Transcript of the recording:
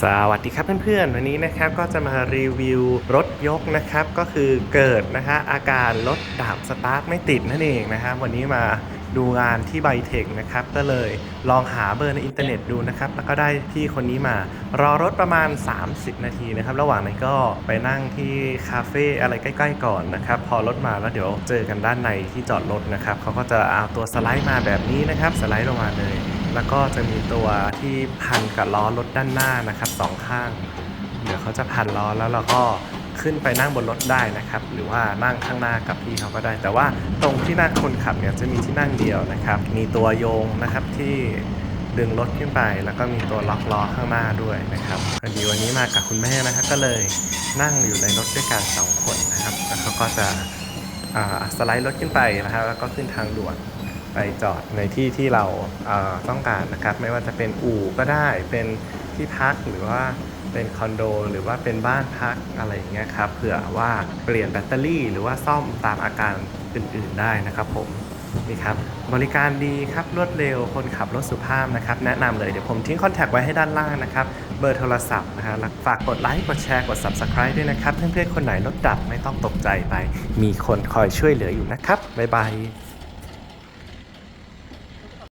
สวัสดีครับเพื่อนๆ วันนี้นะครับก็จะมารีวิวรถยกนะครับก็คือเกิดนะคะอาการรถดับสตาร์ทไม่ติดนั่นเองนะครับวันนี้มาดูงานที่ไบเทคนะครับก็เลยลองหาเบอร์ในอินเทอร์เน็ตดูนะครับแล้วก็ได้พี่คนนี้มารอรถประมาณ 30 นาทีนะครับระหว่างนั้นก็ไปนั่งที่คาเฟ่อะไรใกล้ ๆ ก่อนนะครับพอรถมาแล้วเดี๋ยวเจอกันด้านในที่จอดรถนะครับเขาก็จะเอาตัวสไลด์มาแบบนี้นะครับสไลด์ลงมาเลย แล้วก็จะมีตัวที่พันกับล้อรถด้านหน้านะครับสองข้าง เดี๋ยวเขาจะพันล้อแล้วเราก็ขึ้นไปนั่งบนรถได้นะครับ หรือว่านั่งข้างหน้ากับพี่เขาก็ได้ แต่ว่าตรงที่นั่งคนขับเนี่ยจะมีที่นั่งเดียวนะครับ มีตัวโยงนะครับที่ดึงรถขึ้นไป แล้วก็มีตัวล็อกล้อข้างหน้าด้วยนะครับพอดีวันนี้มากับคุณแม่นะครับก็เลยนั่งอยู่ในรถด้วยกันสองคนนะครับแล้วเขาก็จะอ่าสไลด์รถขึ้นไปนะครับแล้วก็ขึ้นทางด่วน ไปจอดในที่ที่เราเต้องการนะครับ ไม่ว่าจะเป็นอู่ก็ได้เป็นที่พักหรือว่าเป็นคอนโดหรือว่าเป็นบ้านพักอะไรอย่างเงี้ยครับเผื่อว่าเปลี่ยนแบตเตอรี่ หรือว่าซ่อมตามอาการอื่น ๆได้นะครับผมนี่ครับบริการดีครับรวดเร็วคนขับรถสุภาพนะครับ แนะนำเลยเดี๋ยวผมทิ้งคอนแทคไว้ให้ด้านล่างนะครับ เบอร์โทรศัพท์นะฮะแล้วฝากกดไลค์กดแชร์กด Subscribe ด้วยนะครับ เพื่อนๆคนไหนรถดับไม่ต้องตกใจไป มีคนคอยช่วยเหลืออยู่นะครับ บ๊ายบาย